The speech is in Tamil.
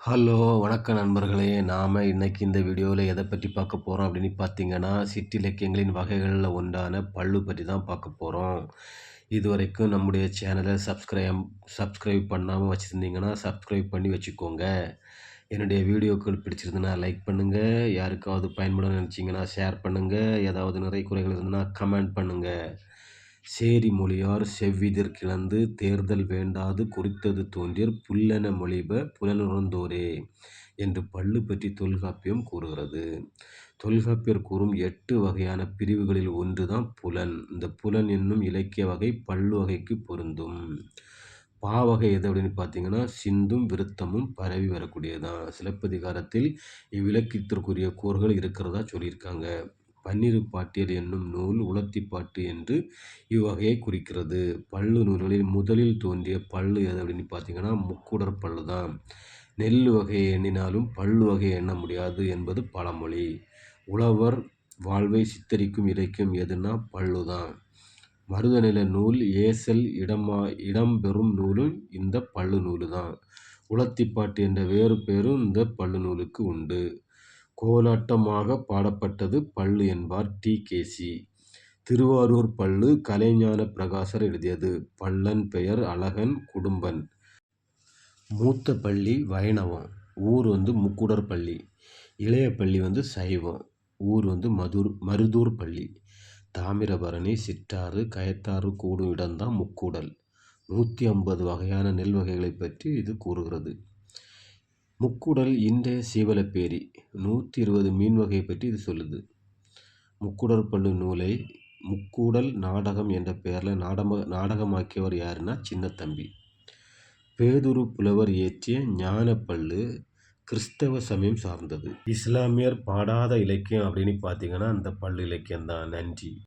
ஹலோ வணக்கம் நண்பர்களே. நாம் இன்றைக்கி இந்த வீடியோவில் எதை பற்றி பார்க்க போகிறோம் அப்படின்னு பார்த்தீங்கன்னா சிற்றிலக்கியங்களின் வகைகளில் ஒன்றான பள்ளு பற்றி தான் பார்க்க போகிறோம் இது வரைக்கும் நம்முடைய சேனலை சப்ஸ்கிரைப் சப்ஸ்கிரைப் பண்ணாமல் வச்சுருந்தீங்கன்னா சப்ஸ்கிரைப் பண்ணி வச்சுக்கோங்க. என்னுடைய வீடியோக்கள் பிடிச்சிருந்துன்னா லைக் பண்ணுங்கள் யாருக்காவது பயன்பட நினச்சிங்கன்னா ஷேர் பண்ணுங்கள் ஏதாவது நிறை குறைகள் இருந்ததுன்னா கமெண்ட் பண்ணுங்கள் சேரி மொழியார் செவ்விதிர் கிளந்து தேர்தல் வேண்டாது குறித்தது தோன்றியர் புல்லென மொழிப புலனுணர்ந்தோரே என்று பள்ளு பற்றி தொல்காப்பியம் கூறுகிறது. தொல்காப்பியர் கூறும் எட்டு வகையான பிரிவுகளில் ஒன்று தான் புலன். இந்த புலன் என்னும் இலக்கிய வகை பல்லு வகைக்கு பொருந்தும். பாவகை எது அப்படின்னு பார்த்தீங்கன்னா சிந்தும் விருத்தமும் பரவி வரக்கூடியதுதான். சிலப்பதிகாரத்தில் இவ்விலக்கியத்திற்குரிய கூறுகள் இருக்கிறதா சொல்லியிருக்காங்க. பன்னிரு பாட்டியல் என்னும் நூல் உலத்திப்பாட்டு என்று இவ்வகையை குறிக்கிறது. பல்லு நூல்களில் முதலில் தோன்றிய பல்லு எது அப்படின்னு பார்த்தீங்கன்னா முக்குடர் பல்லு தான். நெல் வகையை எண்ணினாலும் பல்லு வகையை எண்ண முடியாது என்பது பழமொழி. உழவர் வாழ்வை சித்தரிக்கும் இலக்கியம் எதுனா பல்லு தான். மருதநில நூல் ஏசல் இடமா இடம்பெறும் நூலும் இந்த பல்லு நூலு தான். உலத்திப்பாட்டு என்ற வேறு பேரும் இந்த பல்லு நூலுக்கு உண்டு. கோலாட்டமாக பாடப்பட்டது பள்ளு என்பார் டி. கேசி திருவாரூர் பள்ளு கலைஞான பிரகாசர் எழுதியது. பள்ளன் பெயர் அழகன் குடும்பன். மூத்த பள்ளி வைணவம். ஊர் வந்து முக்குடர் பள்ளி. இளைய பள்ளி வந்து சைவம். ஊர் வந்து மதுர் மருதூர் பள்ளி. தாமிரபரணி சிற்றாறு கயத்தாறு கூடும் இடம்தான் முக்கூடல். நூற்றி ஐம்பது வகையான நெல் வகைகளை பற்றி இது கூறுகிறது. முக்குடல் இன்றைய சீவலப்பேரி. நூற்றி இருபது மீன் வகையை பற்றி இது சொல்லுது. முக்குடல் பள்ளு நூலை முக்கூடல் நாடகம் என்ற பெயரில் நாடம நாடகமாக்கியவர் யாருன்னா சின்னத்தம்பி. பேதுரு புலவர் இயற்றிய ஞானப்பள்ளு கிறிஸ்தவ சமயம் சார்ந்தது. இஸ்லாமியர் பாடாத இலக்கியம் அப்படின்னு பார்த்தீங்கன்னா அந்த பள்ளு இலக்கியம் தான் நன்றி.